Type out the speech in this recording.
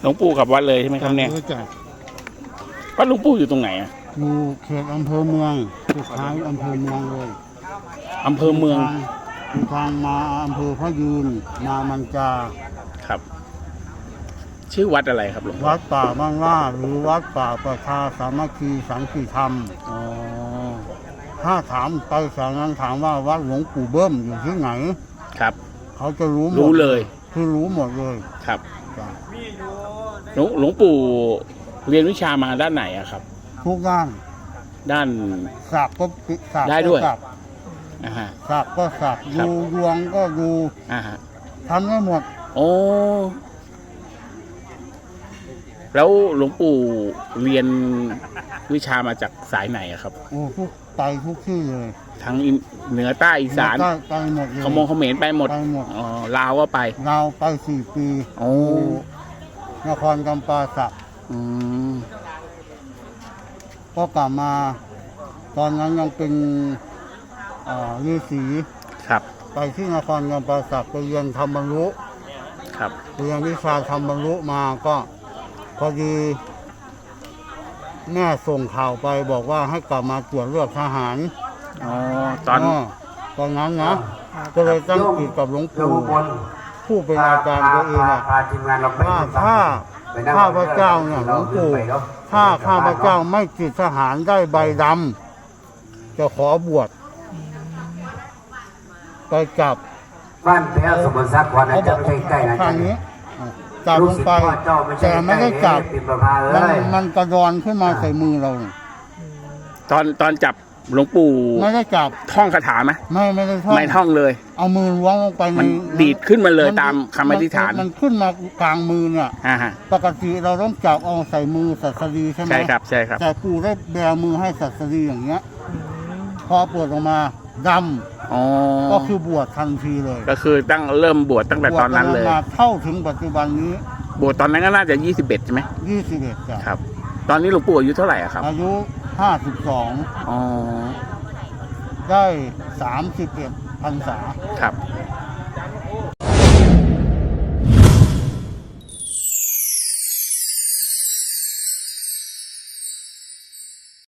หลวงปู่กับวัดเลยใช่ไหมครับเนี่ยรู้จักวัดหลวงปู่อยู่ตรงไหนอะอยู่เขตอำเภอเมืองสุดท้ายอำเภอเมืองเลยอำเภอเมืองอยู่ทางมาอำเภอพระยืน มามันจาครับ ชื่อวัดอะไรครับหลวงพ่อวัดป่าบ้านล่าหรือวัดป่าประชาสามัคคีสันติธรรมอ๋อถ้าถามไปแถวนั้นถามว่าวัดหลวงปู่เบิ้มอยู่ที่ไหน ครับ เขาจะรู้หมดรู้เลย คือรู้หมดเลยครับจ้ะ หลวงหลวงปู่เรียนวิชามาด้านไหนอะครับ ทุกด้านด้านสักก็สักได้ก็ด้วยสักอ่าฮะสักก็สักครับ ดูดวงก็ดูอ่าฮะทำได้หมดโอ้แล้วหลวงปู่เรียน วิชามาจากสายไหนอะครับ โอ้ทุกไปทุกที่เลยทั้งอินเหนือใต้อีสานได้ไปหมดเลยขโมงเขมรไปหมดไปหมด อ๋อลาวก็ไป เราไปสี่ปีโอ้ นครกำปาสักอืมก็กลับมา ตอนนั้นยังเป็นอ่าฤาษีครับไปที่นครกำปาสักไปเรียนธรรมบรรลุ ครับ เรียนวิชาธรรมบรรลุมาก็พอดี แม่ส่งข่าวไปบอกว่าให้กลับมาตรวจเลือดทหารอ๋อตอนตอนนั้นนะก็เลยตั้งจิตกับหลวงโยมปู่อุบลผู้เป็นอาจารย์ตัวเองอะพาทีมงานเราไปว่าถ้าข้าพเจ้าเนี่ยหลวงปู่ถ้าข้าพเจ้าไม่จิตทหารได้ใบดำจะขอบวชไปจับบ้านแพ้วสมุทรสาครนะเขาบจะอกไม่ใช่ใกล้นะทางนี้ จับลงไปลูกศิษย์พ่อเจ้าไม่ใช่แต่ไม่ได้จับใกล้ติดประภาเลมันยมันกระดอนขึ้นมาใส่มือเราเนี่ยตอนตอนจับหลวงปู่ไม่ได้จับท่องคาถาไหมไม่ไม่ได้ท่องไม่ท่องเลย เอามือล้วงลงไปในมันดีดขึ้นมาเลยนตามคำอธิษฐานมันขึ้นมากลางมือเนี่ยอ่าฮะปกติเราต้องจับเอาใส่มือสัตรีใช่ไหมใช่ครับใช่ครับแต่ปู่ได้แบมือให้สัตรีอย่างเงี้ย พอเปิดออกมา ดอ๋อำก็คือบวชทันทีเลยก็คือตั้งเริ่มบวชตั้งแต่ตอนนั้นเลย บวชมาเท่าถึงปัจจุบันนี้บวชตอนนั้นก็น่าจะ 21 ใช่ไหม21จ้ะครับ ตอนนี้หลวงปู่อายุเท่าไหร่อะครับอายุ52อ๋อได้31พรรษา ครับ